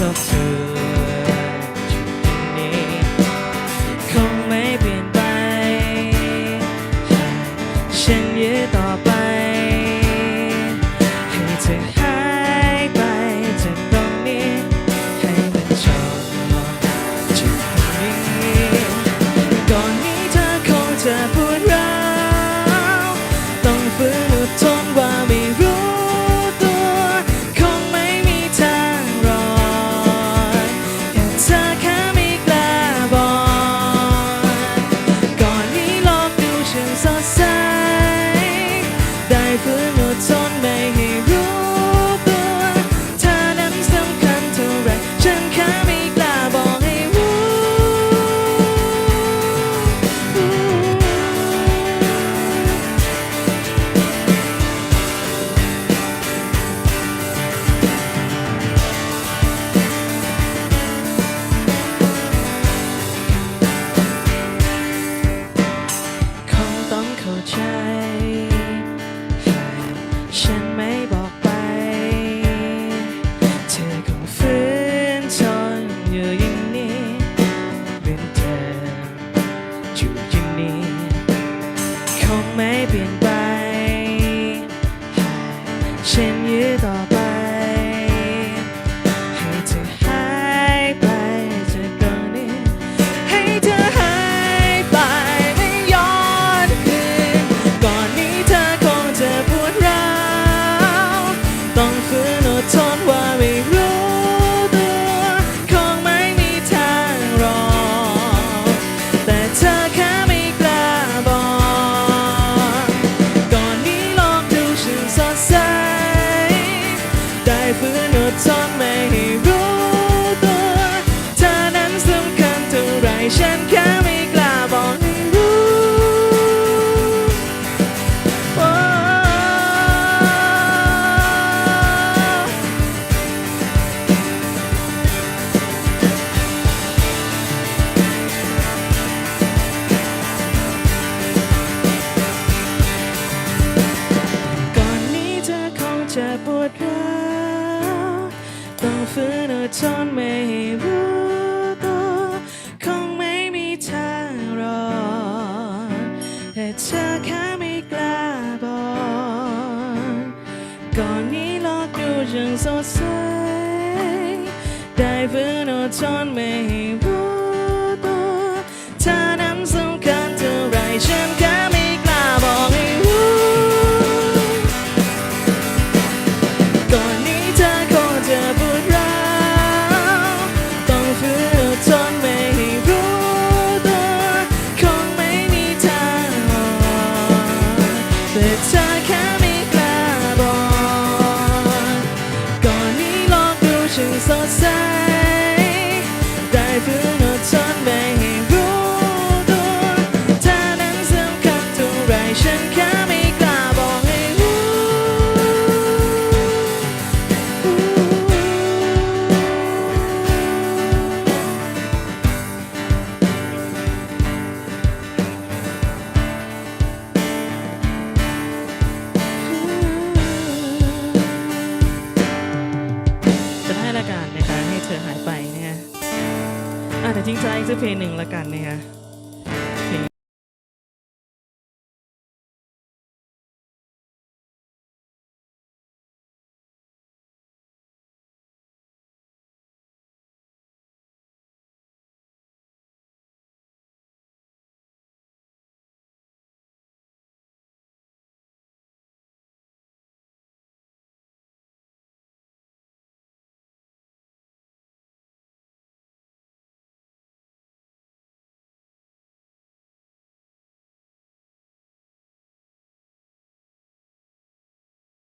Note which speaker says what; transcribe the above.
Speaker 1: ชอบเธอนี้คงไม่เปลี่ยนไป ฉันยืต่อไป ให้เธอหายไปจากตรงนี้ ให้มันจบ เปลี่ยนไปฉันยื้อต่อไป ทนไม่รู้ตัวคงไม่มีทางรอแต่เธอแค่ไม่กล้าบอกก่อนนี้ลอกดูจังสดใสได้ฟื้นอดทนไม่รู้ตัวเธอนั้นสำคัญเท่าไรฉันแค่ไม่กล้าบอกให้รู้ก่อน ใสได้เพื่อ จริงใจสักเพลงหนึ่งละกันนะคะ